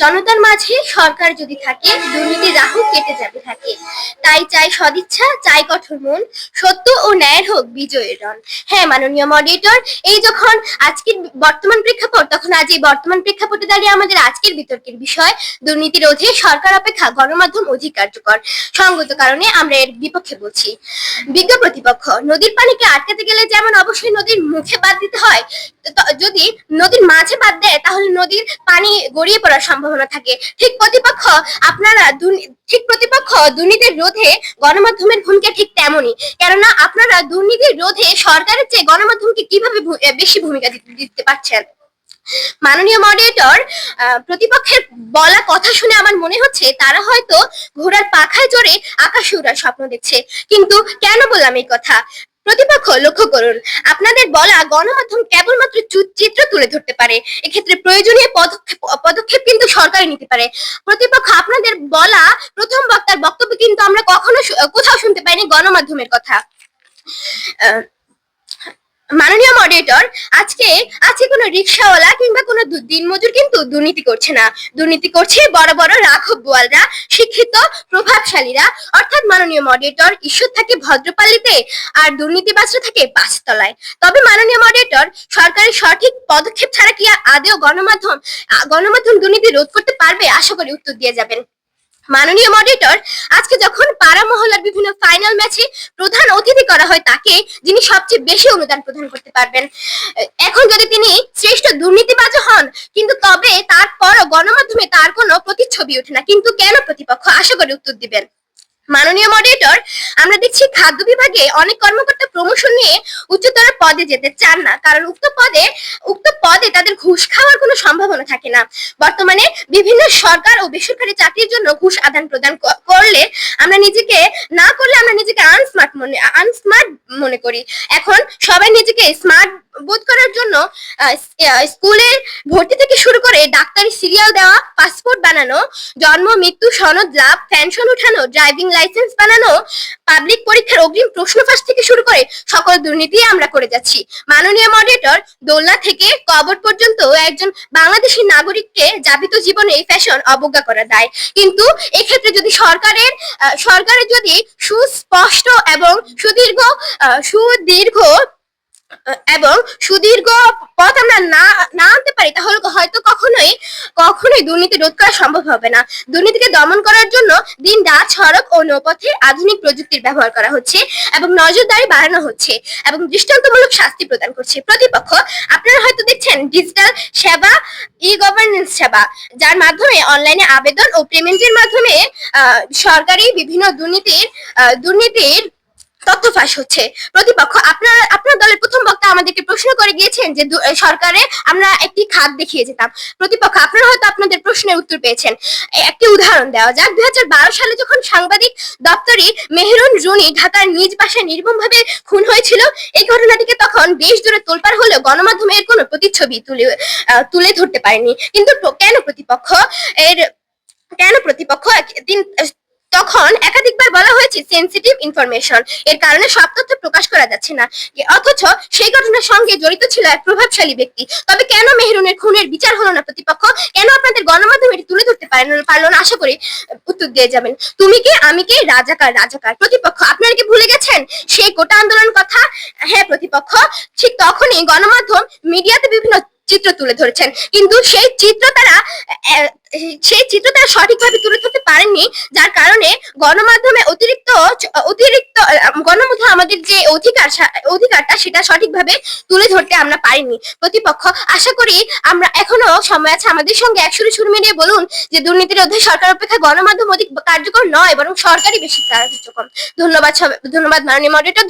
জনতার মাঝে সরকার যদি থাকে দুর্নীতি রাহু কেটে যাবে থাকে। তাই চাই সদিচ্ছা, চাই কঠোর মন, সত্য ও ন্যায়ের হোক বিজয়ের রণ। হ্যাঁ মাননীয় মডারেটর এই যখন আজকের বর্তমান প্রেক্ষাপট, তখন আজ এই বর্তমান প্রেক্ষাপটে দাঁড়িয়ে আমাদের আজকের বিতর্কের বিষয়, দুর্নীতি রোধে সরকার অপেক্ষা গণমাধ্যম অধিক কার্যকর। সঙ্গত কারণে আমরা এর বিপক্ষে বলছি। বিজ্ঞ প্রতিপক্ষ, নদীর পানিকে আটকাতে গেলে যেমন অবশ্যই নদীর মুখে বাদ দিতে হয় যদি নদীর মাঝে বাদ দেয়, তাহলে নদীর পানি গড়িয়ে পড়ার সম্ভাবনা থাকে। ঠিক প্রতিপক্ষ আপনারা ঠিক প্রতিপক্ষ দুর্নীতির রোধে গণমাধ্যমের ভূমিকা ঠিক তেমনই। কেননা আপনারা দুর্নীতির রোধে সরকারের চেয়ে গণমাধ্যমকে কীভাবে বেশি ভূমিকা দিতে দিতে পারছেন? মাননীয় মডারেটর প্রতিপক্ষের বলা কথা শুনে আমার মনে হচ্ছে তারা হয়তো ঘোড়ার পাখায় চড়ে আকাশে উড়ার স্বপ্ন দেখছে। কিন্তু কেন বললাম এই কথা? প্রতিপক্ষ লক্ষ্য করুন, আপনাদের বলা গণমাধ্যম কেবলমাত্র চিত্র তুলে ধরতে পারে। এক্ষেত্রে প্রয়োজনীয় পদক্ষেপ পদক্ষেপ কিন্তু সরকারই নিতে পারে। প্রতিপক্ষ, আপনাদের বলা প্রথম বক্তার বক্তব্য কিন্তু আমরা কখনো কোথাও শুনতে পাইনি গণমাধ্যমের কথা। মাননীয় মডারেটর আজকে আজকে কোনো রিক্সাওয়ালা কিংবা কোনো দিনমজুর কিন্তু দুর্নীতি করছে না। দুর্নীতি করছে বড় বড় রাঘব বোয়ালরা, শিক্ষিত, প্রভাবশালীরা, অর্থাৎ মাননীয় মডিটর ঈশ্বর থাকে ভদ্রপাল্লিতে আর দুর্নীতিবাজরা থাকে পাঁচতলায়। তবে মাননীয় মডিটর সরকারের সঠিক পদক্ষেপ ছাড়া কি আদেও গণমাধ্যম গণমাধ্যম দুর্নীতি রোধ করতে পারবে? আশা করি উত্তর দিয়ে যাবেন। মাননীয় মডিটর আজকে যখন পাড়া মহল্লার বিভিন্ন ফাইনাল ম্যাচে প্রধান অতিথি করা হয় তাকে, যিনি সবচেয়ে বেশি অনুদান প্রদান করতে পারবেন। এখন যদি তিনি শ্রেষ্ঠ দুর্নীতিবাজ হন, কিন্তু তবে তারপরও গণমাধ্যমে তার কোনো প্রতিচ্ছবি ওঠে না। কিন্তু কেন প্রতিপক্ষ? আশা করি উত্তর দিবেন। মাননীয় মডারেটর আমরা দেখছি খাদ্য বিভাগে অনেক কর্মকর্তা প্রমোশন নিয়ে উচ্চতর পদে যেতে চান না। কারণ উক্ত পদে উক্ত পদে তাদের ঘুষ খাওয়ার কোনো সম্ভাবনা থাকে না। বর্তমানে বিভিন্ন সরকার ও বেসরকারি চাকরির জন্য ঘুষ আদান প্রদান করলে আমরা নিজেকে না করলে আমরা নিজেকে আনস্মার্ট মনে আনস্মার্ট মনে করি। এখন সবাই নিজেকে স্মার্ট বোধ করার জন্য আহ, স- স্কুলে ভর্তি থেকে শুরু করে ডাক্তারি সিরিয়াল দেওয়া পাসপোর্ট বানানো জন্ম মৃত্যু সনদ লাভ পেনশন উঠানো ড্রাইভিং লাইসেন্স বানানো পাবলিক পরীক্ষার অগ্রিম প্রশ্ন ফাঁস থেকে শুরু করে সকল দুর্নীতি আমরা করে যাচ্ছি। মাননীয় মডারেটর দোলনা থেকে কবর পর্যন্ত একজন বাংলাদেশী নাগরিককে যাবিত জীবনে এই ফ্যাশন অবজ্ঞা করা দায়। কিন্তু এক্ষেত্রে যদি সরকারের সরকারের যদি সুস্পষ্ট এবং সুদীর্ঘ সুদীর্ঘ এবং সুদীর্ঘ পথ আমরা না না আনতে পারি, তাহলে হয়তো কখনোই কখনোই দুর্নীতি রোধ করা সম্ভব হবে না। দুর্নীতিকে দমন করার জন্য দিন, রাত, সড়ক ও নৌপথে আধুনিক প্রযুক্তির ব্যবহার করা হচ্ছে এবং নজরদারি বাড়ানো হচ্ছে এবং দৃষ্টান্তমূলক শাস্তি প্রদান করছে। প্রতিপক্ষ, আপনারা হয়তো দেখছেন ডিজিটাল সেবা ই গভর্নেন্স সেবা, যার মাধ্যমে অনলাইনে আবেদন ও পেমেন্টের মাধ্যমে সরকারি বিভিন্ন দুর্নীতির দুর্নীতির তথ্য ফাঁস হচ্ছে। প্রতিপক্ষ, আপনার আপনার দলের আমাদেরকে প্রশ্ন করে গিয়েছেন যে সরকারে আমরা একটি খাত দেখিয়ে যেতাম। প্রতিপক্ষ, আপনারা হয়তো আপনাদের প্রশ্নের উত্তর পেয়েছেন। একটি উদাহরণ দেওয়া যাক। দুই হাজার বারো সালে যখন সাংবাদিক দপ্তরি মেহরুন রুনি ঢাকার নিজ বাসায় নির্মমভাবে খুন হয়েছিল, এই ঘটনাটিকে তখন দেশ জুড়ে তোলপাড় হলেও গণমাধ্যমে এর কোনো প্রতিচ্ছবি তুলে তুলে ধরতে পারেনি। কিন্তু কেন প্রতিপক্ষ? এর, কেন প্রতিপক্ষ? একদিন তখন একাধিকবার বলা হয়েছে সেনসিটিভ ইনফরমেশন এর কারণে সব তথ্য প্রকাশ করা যাচ্ছে না। অথচ সেই ঘটনার সঙ্গে জড়িত ছিল এক প্রভাবশালী ব্যক্তি। তবে কেন মেহরুনের খুনের বিচার হলো না প্রতিপক্ষ? কেন আপনাদের গণমাধ্যম এটি তুলে ধরতে পারেন পারল না? আশা করি উত্তর দিয়ে যাবেন। তুমি কে? আমি কে? রাজাকার রাজাকার। প্রতিপক্ষ, আপনারা কি ভুলে গেছেন? সেই গোটা আন্দোলন কথা? হ্যাঁ প্রতিপক্ষ। ঠিক তখনই গণমাধ্যম, মিডিয়াতে বিভিন্ন চিত্র তুলে ধরেছেন। কিন্তু সেই চিত্র তারা সেই চিত্র তারা সঠিকভাবে তুলে ধরতে পারেননি, যার কারণে গণমাধ্যমে অতিরিক্ত অতিরিক্ত গণমাধ্যম আমাদের যে অধিকার অধিকারটা সেটা সঠিকভাবে তুলে ধরতে আমরা পারিনি। প্রতিপক্ষ, আশা করি আমরা এখনও সময় আছে আমাদের সঙ্গে একশো সুর মিলিয়ে বলুন যে দুর্নীতির অধ্যায় সরকার অপেক্ষা গণমাধ্যম অধিক কার্যকর নয়, বরং সরকারই বেশি কার্যকর। ধন্যবাদ ধন্যবাদ মাননীয় মডারেটর